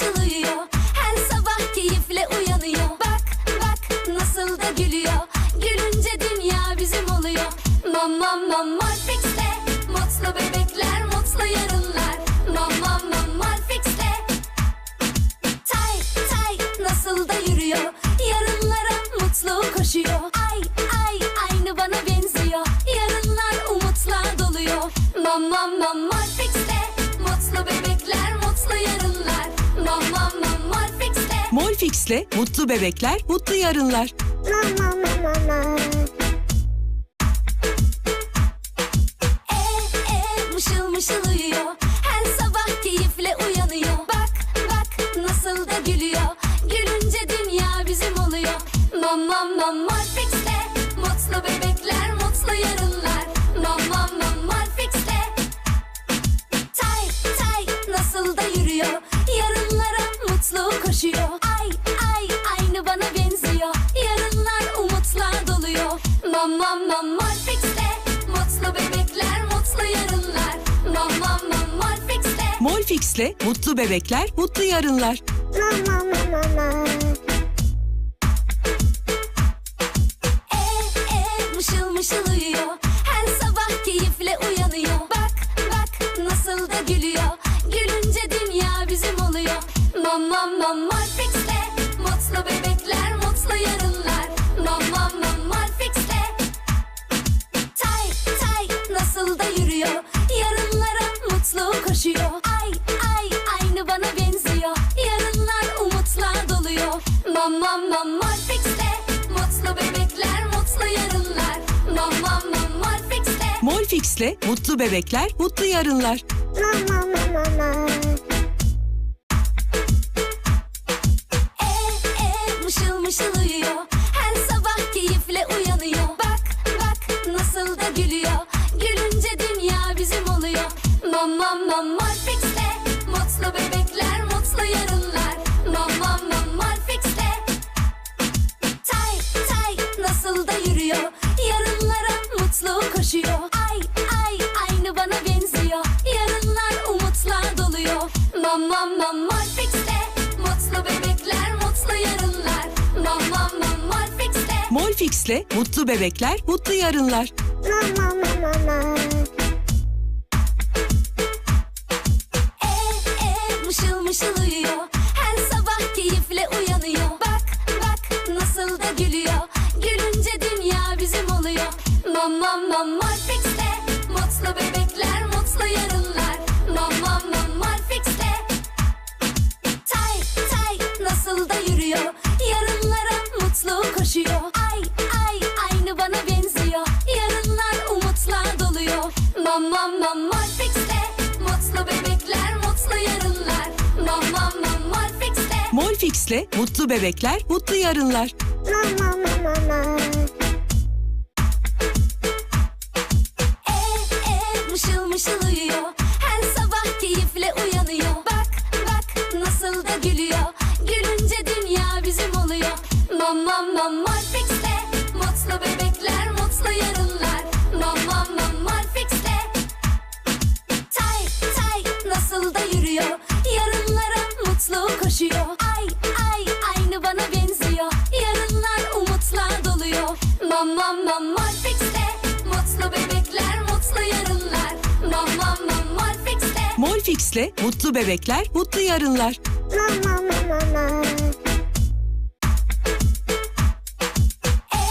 uyuyor Her sabah keyifle uyanıyor. Bak bak nasıl da gülüyor. Gülünce dünya bizim oluyor. Mam mam mam Marfix'te Mutlu bebekler mutlu yarınlar. Mam mam mam Marfix'te Tay tay nasıl da yürüyor. Yarınlara mutlu koşuyor Molfix'le mutlu bebekler, mutlu yarınlar. Mama mama mama. Molfix'le mutlu bebekler, mutlu yarınlar. Mama mama mama. E e mışıl mışıl uyuyor. Her sabah keyifle uyanıyor. Bak bak nasıl da gülüyor. Gülünce dünya bizim oluyor. Mam mam mam Molfix'le mutlu bebekler, mutlu yarınlar. Mama mama mama. Molfix'le mutlu bebekler, mutlu yarınlar. Mama mama mama. E e mışıl mışıl uyuyor. Her sabah keyifle uyanıyor. Bak bak nasıl da gülüyor. Gülünce dünya bizim oluyor. Mam mam mam Marfix'te Mutlu bebekler mutlu yarınlar. Mam mam mam Marfix'te Tay tay nasıl da yürüyor. Yarınlara mutlu koşuyor Molfix'le mutlu bebekler, mutlu yarınlar. Mama mama mama. E e mışıl mışıl uyuyor. Her sabah keyifle uyanıyor. Bak bak nasıl da gülüyor. Gülünce dünya bizim oluyor. Mam mam mam Marfix'te Mutlu bebekler mutlu yarınlar. Mam mam mam Marfix'te Tay tay nasıl da yürüyor. Yarınlara mutlu koşuyor Molfix'le mutlu bebekler, mutlu yarınlar. Mama mama mama. E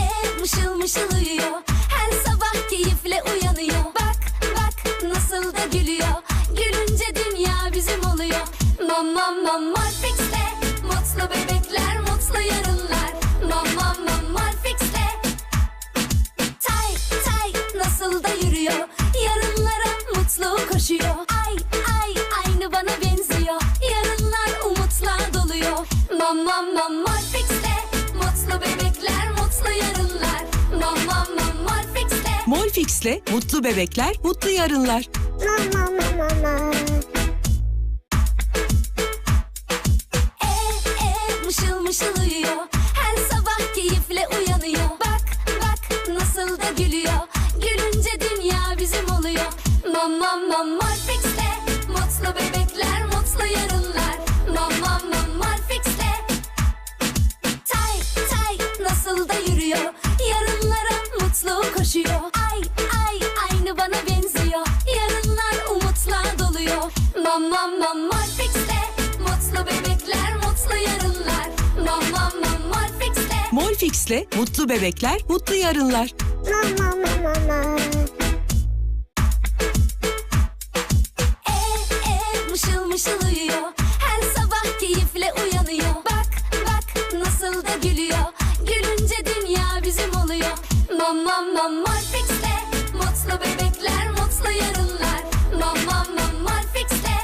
e mışıl mışıl uyuyor. Her sabah keyifle uyanıyor. Bak bak nasıl da gülüyor. Gülünce dünya bizim oluyor. Mam mam Nestle, mutlu bebekler, mutlu yarınlar. Mama, mama, mama. mışıl mışıl uyuyor. Her sabah keyifle uyanıyor. Bak bak nasıl da gülüyor. Gülünce dünya bizim oluyor. Mama mama Fix'le mutlu bebekler mutlu yarınlar. Mama mama Fix'le tay tay nasıl da yürüyor. Yarınlara mutlu koşuyor. Molfix'le mutlu bebekler, mutlu yarınlar. Mama, mama, mama. Mışıl mışıl uyuyor. Her sabah keyifle uyanıyor. Bak bak nasıl da gülüyor. Gülünce dünya bizim oluyor. Mam mam mam Morfix'te Mutlu bebekler mutlu yarınlar. Mam mam mam Morfix'te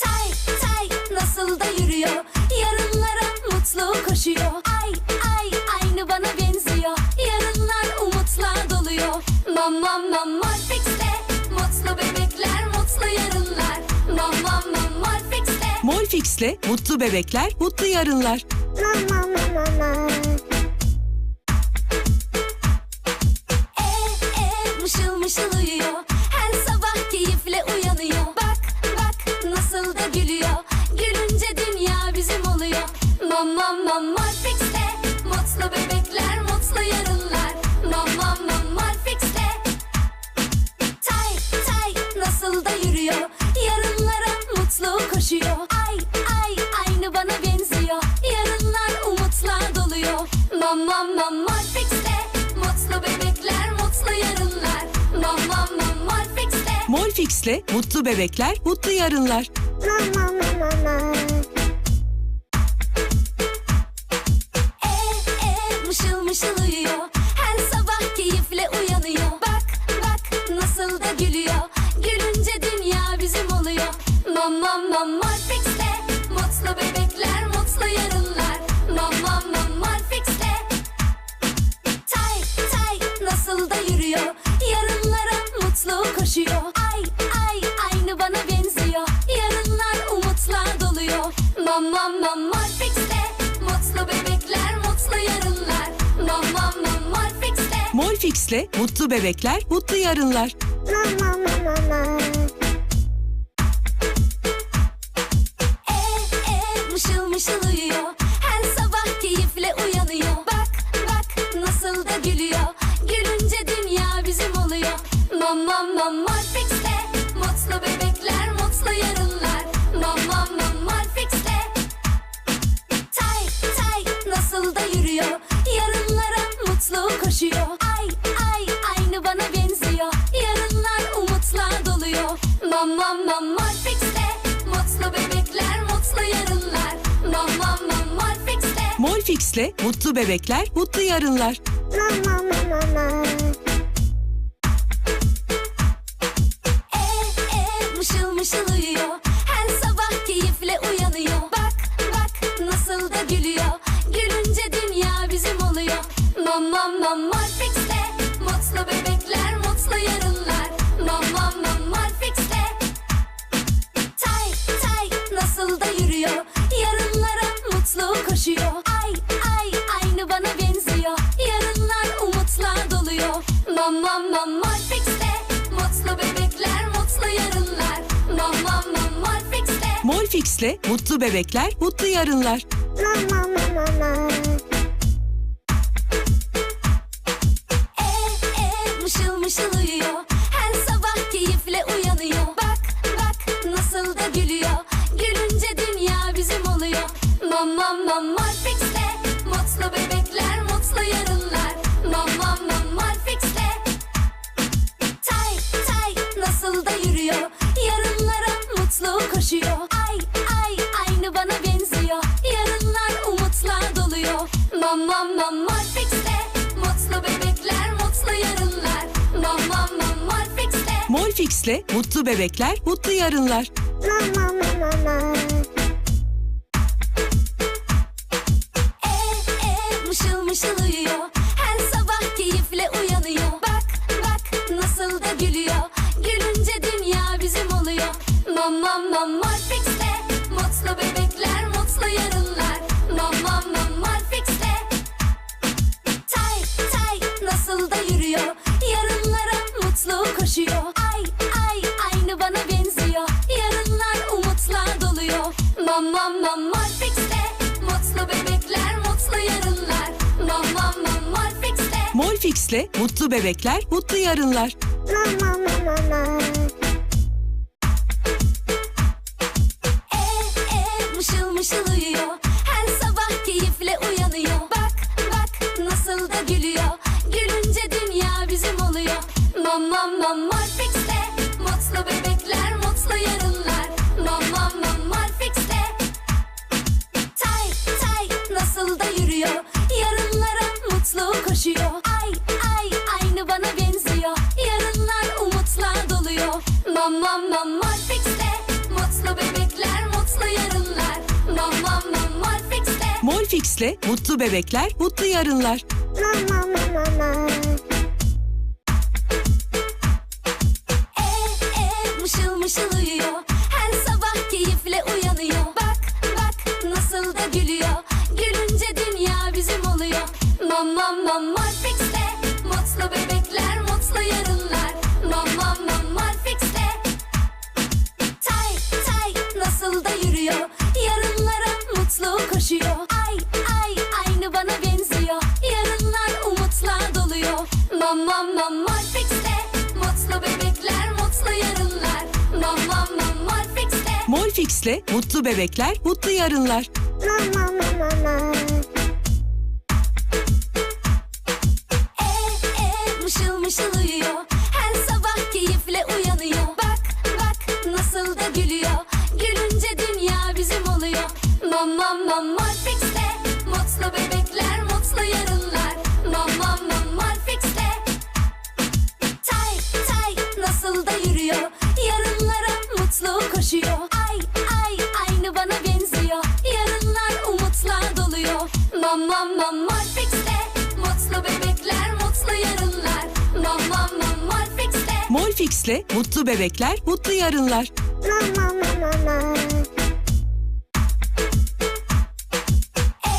Tay tay nasıl da yürüyor. Yarınlara mutlu Mam mam mam Morfix'te Mutlu bebekler mutlu yarınlar Mam mam mam Morfix'te Molfix'le mutlu bebekler, mutlu yarınlar. Mama, mama, mama. E e mışıl mışıl Molfix'le mutlu bebekler, mutlu yarınlar. Mam mam mam Morfix'te Mutlu bebekler mutlu yarınlar. Mam mam mam Morfix'te Molfix'le mutlu bebekler, mutlu yarınlar. Mama, mama, mama. E e mışıl mışıl uyuyor. Her sabah keyifle uyanıyor. Bak bak nasıl da gülüyor. Gülünce dünya bizim oluyor. Mam mam mam Morfix'te Mutlu bebekler mutlu yarınlar koşuyor Ay ay aynı bana benziyor. Yarınlar umutla doluyor. Mam mam mam Morfix'te Mutlu bebekler mutlu yarınlar. Mam mam mam Morfix'te Molfix'le mutlu bebekler, mutlu yarınlar. Mama, mama, mama. E e mışıl mışıl uyuyor. Her sabah keyifle uyanıyor. Bak bak nasıl da gülüyor Mam mam mam Morfix'te Mutlu bebekler mutlu yarınlar. Mam mam mam Morfix'te Tay tay nasıl da yürüyor. Yarınlara mutlu koşuyor. Ay ay aynı bana benziyor. Yarınlar umutla doluyor. Mam mam mam Morfix'te Mutlu bebekler mutlu yarınlar. Mam mam mam Morfix'te Molfix'le mutlu bebekler, mutlu yarınlar. Mama, mama, mama. Mam Morfix'te Mutlu bebekler mutlu yarınlar. Mam mam mam Morfix'te Tay tay nasıl da yürüyor. Yarınlara mutlu koşuyor. Ay ay aynı bana benziyor. Yarınlar umutla doluyor. Mam mam mam Morfix'te Mutlu bebekler mutlu yarınlar. Mam mam mam Morfix'te Molfix'le mutlu bebekler, mutlu yarınlar. Mama, mama, mama. E uyuyor Her sabah keyifle uyanıyor. Bak bak nasıl da gülüyor. Gülünce dünya bizim oluyor. Mam mam mam Morfix'te Mutlu bebekler mutlu yarınlar. Mam mam mam Morfix'te Tay tay nasıl da yürüyor. Yarınlara mutlu koşuyor. Ay ay aynı bana benziyor. Yarınlar umutla doluyor. Mam mam Molfix'le mutlu bebekler, mutlu yarınlar. Mama, mama, mama. E, e, mışıl mışıl uyuyor. Her sabah keyifle uyanıyor. Bak bak nasıl da gülüyor. Gülünce dünya bizim oluyor. Mama mama Molfix'te Mutlu bebekler mutlu yarınlar. Mama mama Molfix'te Tay tay nasıl da yürüyor. Yarınlara mutlu koşuyor Molfix'le mutlu bebekler, mutlu yarınlar. Mama, mama, mama. Molfix'le mutlu bebekler, mutlu yarınlar. Mama, mama, mama. Mışıl mışıl uyuyor. Her sabah keyifle uyanıyor. Bak bak nasıl da gülüyor. Gülünce dünya bizim oluyor. Mama mama Molfix'te Mutlu bebekler mutlu yarınlar. Mama mama Molfix'te Tay tay nasıl da yürüyor. Yarınlara mutlu koşuyor aynı bana benziyor. Yarınlar umutla doluyor. Mama mama Molfix'te Mutlu bebekler mutlu yarınlar. Mama mama Molfix'te Molfix'le mutlu bebekler, mutlu yarınlar. Mama, mama, mama. E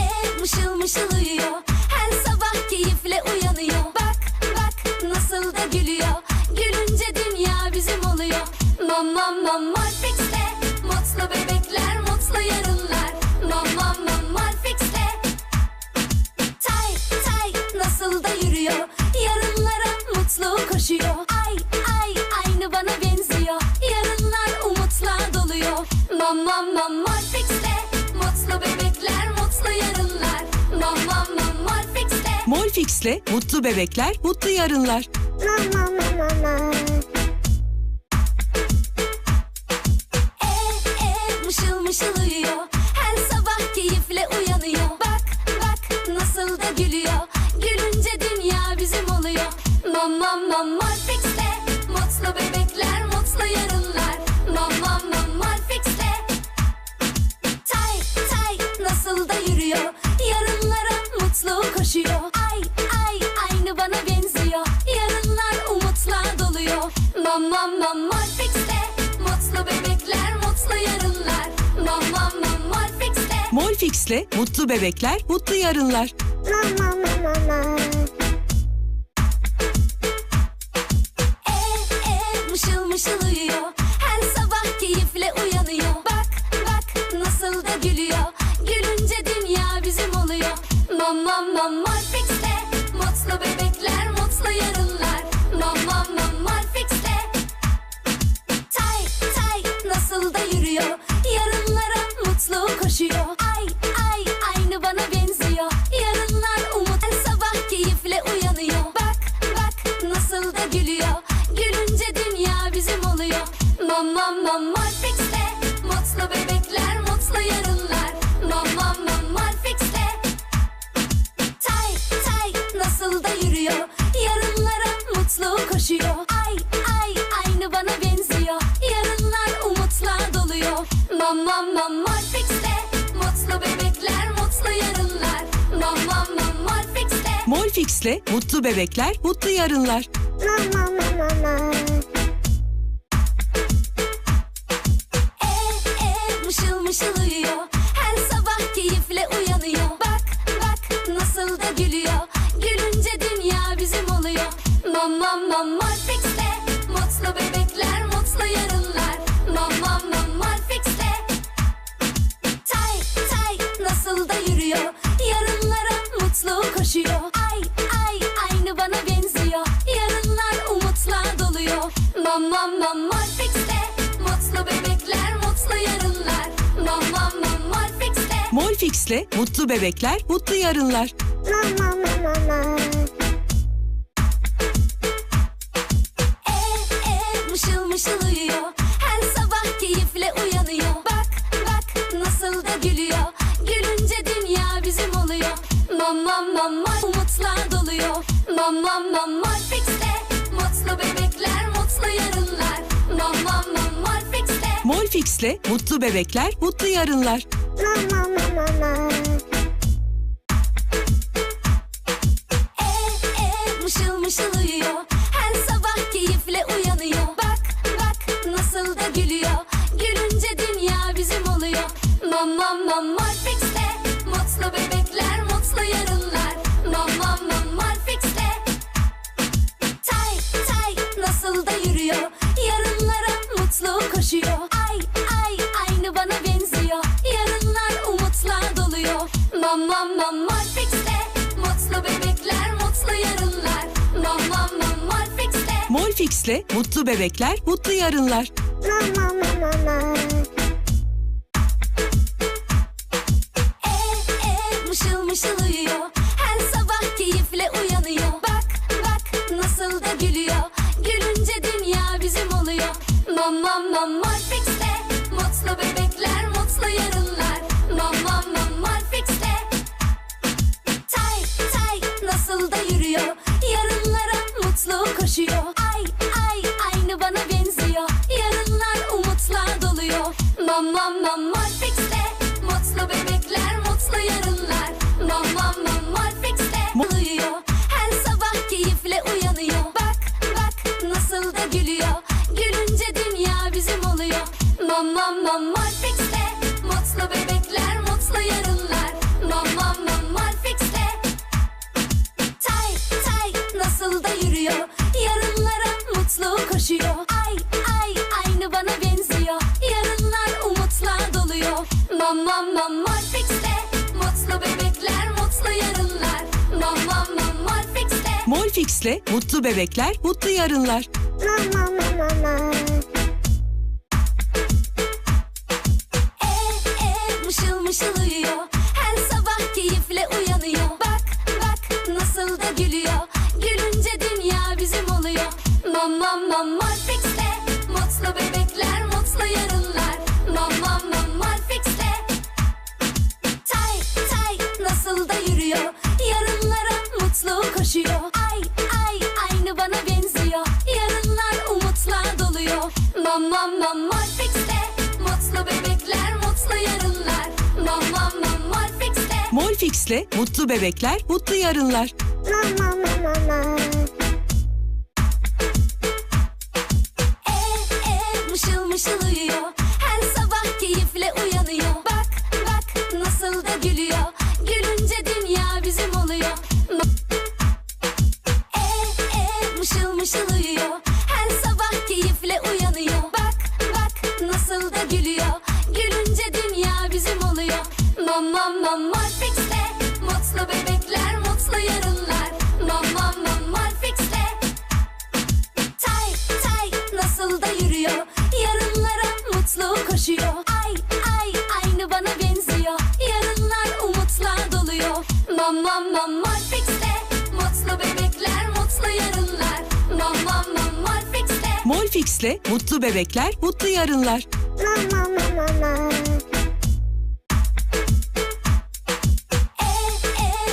e mışıl mışıl uyuyor. Her sabah keyifle uyanıyor. Bak bak nasıl da gülüyor. Gülünce dünya bizim oluyor. Mama mama Molfix'te koşuyor Ay ay aynı bana benziyor. Yarınlar umutla doluyor. Mama mama Molfix'te Mutlu bebekler mutlu yarınlar. Mama mama Molfix'te Molfix'le mutlu bebekler, mutlu yarınlar. Mama, mama, mama. E e mışıl mışıl uyuyor Mama mama Molfix'te Mutlu bebekler mutlu yarınlar. Mama mama Molfix'te Tay tay nasıl da yürüyor. Yarınlara mutlu koşuyor. Ay ay aynı bana benziyor. Yarınlar umutla doluyor. Mama mama Molfix'te Mutlu bebekler mutlu yarınlar. Mama mama Molfix'te Molfix'le mutlu bebekler, mutlu yarınlar. Mama, mama, mama. Oluyor. Mama mama Molfix'te Mutlu bebekler mutlu yarınlar. Mama mama Molfix'te Tay tay nasıl da yürüyor. Yarınlara mutlu koşuyor Molfix'le mutlu bebekler, mutlu yarınlar. Mama, mama, mama. Mışıl mışıl uyuyor. Her sabah keyifle uyanıyor. Bak bak nasıl da gülüyor. Gülünce dünya bizim oluyor. Mama mama Molfix'te Mutlu bebekler mutlu yarınlar. Mama mama Molfix'te Tay tay nasıl da yürüyor. Yarınlara mutlu koşuyor Mam mam mam Mutlu bebekler mutlu yarınlar. Mam mam mam Molfix'te Molfix'le mutlu bebekler, mutlu yarınlar. E e mışıl mışıl uyuyor. Her sabah keyifle uyanıyor. Bak bak nasıl da gülüyor. Gülünce dünya bizim oluyor. Mam mam mam mam umutlar doluyor. Mam mam mam Molfix'le mutlu bebekler, mutlu yarınlar. Mama, mama, mama. Mışıl mışıl uyuyor. Her sabah keyifle uyanıyor. Bak bak nasıl da gülüyor. Gülünce dünya bizim oluyor. Mam mam mam Molfix'te Mutlu bebekler mutlu yarınlar. Mam mam mam Molfix'te Tay tay nasıl da yürüyor. Yarınlara mutlu koşuyor Molfix'le mutlu bebekler, mutlu yarınlar. Mama, mama, mama. Mışıl mışıl uyuyor. Her sabah keyifle uyanıyor. Bak bak nasıl da gülüyor. Gülünce dünya bizim oluyor. Mam mam mam Molfix'te Mutlu bebekler mutlu yarınlar. Mam mam mam Molfix'te Tay tay nasıl da yürüyor. Yarınlara mutlu koşuyor. Ay Mam Molfix'le mutlu bebekler, mutlu yarınlar. Mama, mama, mama. Molfix'le mutlu bebekler, mutlu yarınlar. Mama, mama, mama. E e mışıl mışıl uyuyor bebekler, mutlu yarınlar. Mama, mama, mama.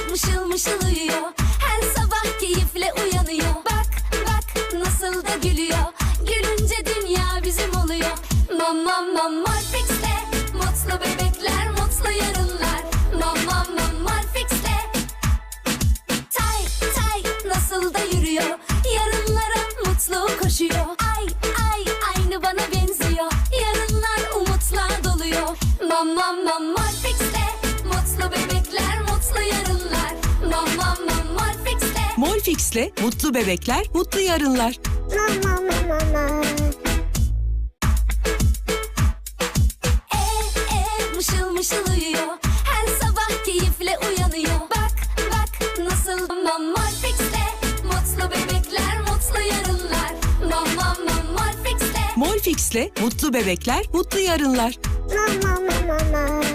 Mışıl mışıl uyuyor. Her sabah keyifle uyanıyor. Bak bak nasıl da gülüyor. Gülünce dünya bizim oluyor. Mam mam mam Molfix'te Mutlu bebekler mutlu yarınlar. Mam mam mam Molfix'te Tay tay nasıl da yürüyor. Yarınlara mutlu koşuyor Mam mam mam Molfix'te Mutlu bebekler mutlu yarınlar Mam mam mam Molfix'te Molfix'le mutlu bebekler, mutlu yarınlar. Mama, mama, mama. E e mışıl mışıl uyuyor Her sabah keyifle uyanıyor Bak bak nasıl mam Molfix'te Mutlu bebekler mutlu yarınlar Mam mam mam Molfix'le mutlu bebekler, mutlu yarınlar. Mama mama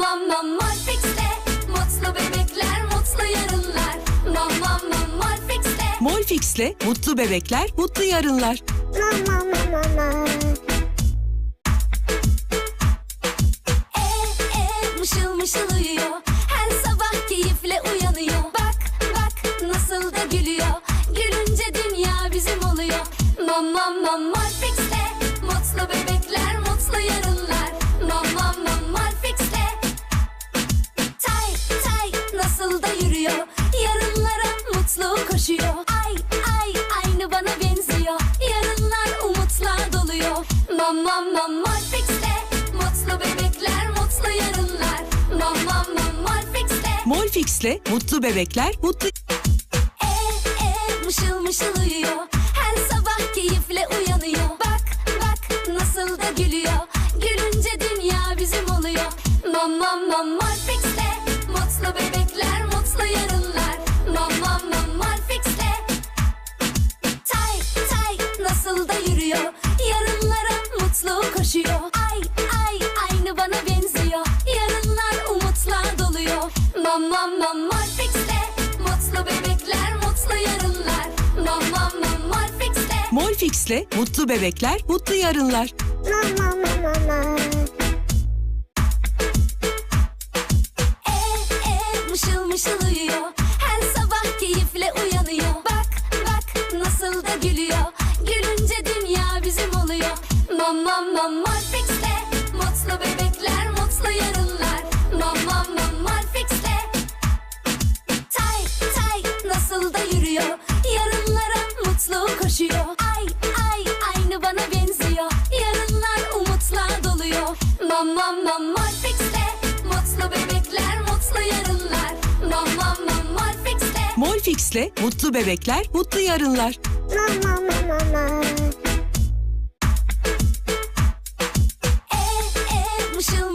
Mama mama Fix'te Mutlu bebekler mutlu yarınlar. Mama mama Fix'te. Molfix'le mutlu bebekler, mutlu yarınlar. Mama mama E e mışıl mışıl uyuyor. Her sabah keyifle uyanıyor. Bak bak nasıl da gülüyor. Gülünce dünya bizim oluyor. Mama mama Fix'te mutlu koşuyor. Ay ay aynı bana benziyor. Yarınlar umutla doluyor. Mama mama Fix'te. Mutlu bebekler mutlu yarınlar. Mama mama Fix'te. Molfix'le mutlu bebekler, mutlu E e mışıl mışıl uyuyor. Her sabah keyifle uyanıyor. Bak bak nasıl da gülüyor. Gülünce dünya bizim oluyor. Mama mama Fix'te. Mutlu bebekler mutlu yarınlar mutlu koşuyor. Ay ay aynı bana benziyor. Yarınlar umutla doluyor. Mama mama Fix'te Mutlu bebekler mutlu yarınlar. Mama mama Fix'te Molfix'le mutlu bebekler, mutlu yarınlar. Mama mama E e mışıl mışıl uyuyor Mama mama Fix'te Mutlu bebekler mutlu yarınlar. Mama mama Fix'te Tay tay nasıl da yürüyor. Yarınlara mutlu koşuyor. Ay ay aynı bana benziyor. Yarınlar umutla doluyor. Mama mama Fix'te Mutlu bebekler mutlu yarınlar. Mama mama Fix'te Molfix'le mutlu bebekler, mutlu yarınlar. Mama mama E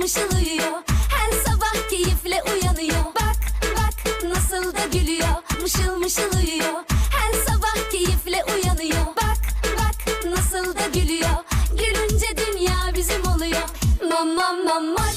mışıl Her sabah keyifle uyanıyor. Bak bak nasıl da gülüyor. Mışıl mışıl uyuyor. Her sabah keyifle uyanıyor. Bak bak nasıl da gülüyor. Gülünce dünya bizim oluyor. Mama mama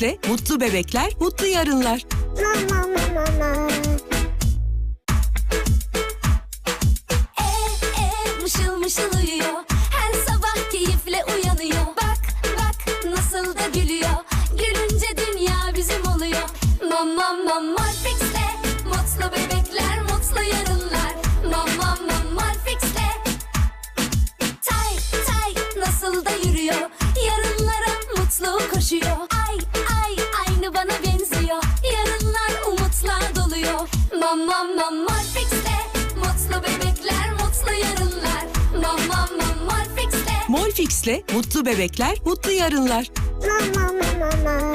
Molfix'le mutlu bebekler, mutlu yarınlar. Mama mama e mışıl mışıl uyuyor. Her sabah keyifle uyanıyor. Bak bak nasıl da gülüyor. Gülünce dünya bizim oluyor. Mama mama Molfix'le mutlu bebekler, mutlu yarınlar. Mama mama